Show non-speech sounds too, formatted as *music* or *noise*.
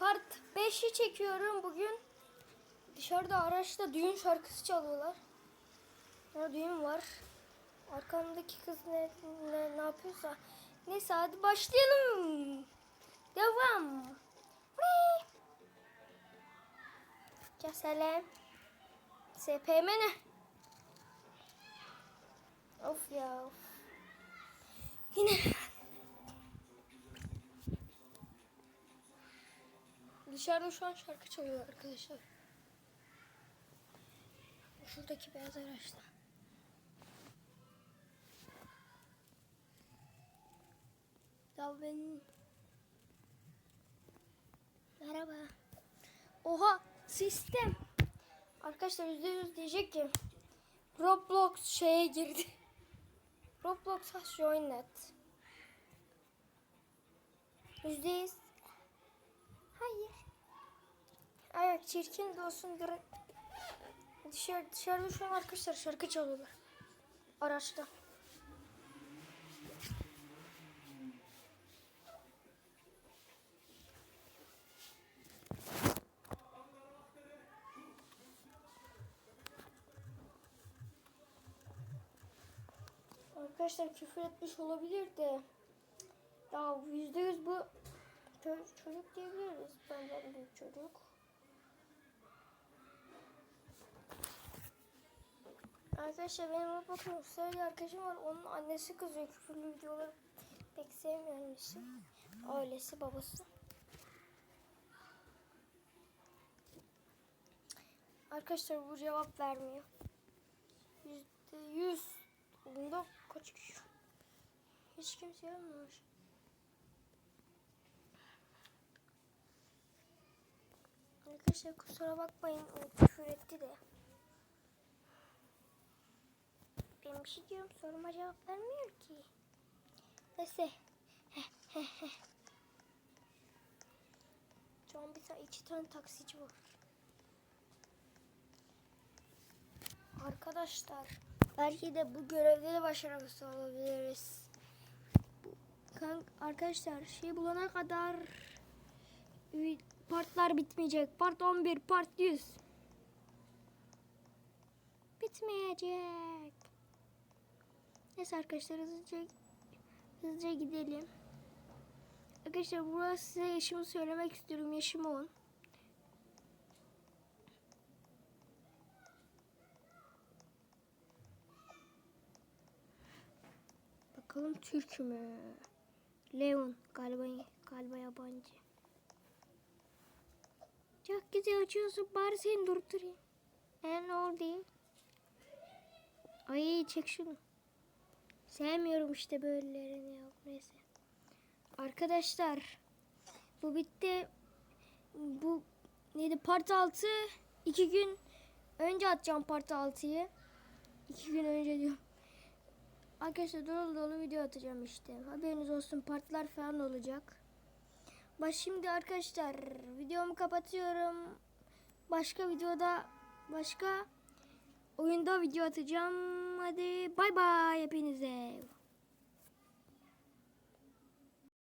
Part 5'i çekiyorum bugün. Dışarıda araçta düğün şarkısı çalıyorlar. Ya düğün var. Arkamdaki kız ne, ne, ne yapıyorsa. Neyse hadi başlayalım. Devam. Keselim. SPM ne? Of ya of. Yine. Dışarıda şu an şarkı çalıyor arkadaşlar. Şuradaki beyaz araçta. Ya ben... Merhaba. Oha sistem. Arkadaşlar %100 diyecek ki Roblox şeye girdi. *laughs* Roblox has joined. %100 Hayır. Evet çirkin de olsun. Dışarı, dışarıda şu an arkadaşlar şarkı çalıyorlar. Araçta. Arkadaşlar küfür etmiş olabilir de ya yüzde yüz bu çocuk diyebiliriz. Benden büyük çocuk. Arkadaşlar benim bakın sevgili arkadaşım var. Onun annesi kızıyor küfürlü videoları pek sevmiyor annesi. Ailesi babası. Arkadaşlar bu cevap vermiyor. Yüzde yüz. Bunda kaç kişi? Hiç kimse yapmamış. Arkadaşlar kusura bakmayın o küfür etti de. Bir şey diyorum soruma cevap vermiyor ki. Neyse. *laughs* Şu an bir tane iki tane taksici var. Arkadaşlar belki de bu görevde de başarılı olabiliriz. Arkadaşlar şey bulana kadar partlar bitmeyecek. Part 11, part 100. Bitmeyecek. Neyse arkadaşlar hızlıca hızlıca gidelim. Arkadaşlar burası size yaşımı söylemek istiyorum. Yaşım 10. Bakalım Türk mü? Leon galiba galiba yabancı. Çok güzel uçuyorsun bari seni durdurayım. E ne oldu? Ay çek şunu. Sevmiyorum işte böylelerini ya. Neyse. Arkadaşlar bu bitti. Bu neydi part 6 iki gün önce atacağım part 6'yı. İki gün önce diyorum. Arkadaşlar dolu dolu video atacağım işte. Haberiniz olsun partlar falan olacak. Baş şimdi arkadaşlar videomu kapatıyorum. Başka videoda başka oyunda video atacağım. Hadi bay bay hepinize.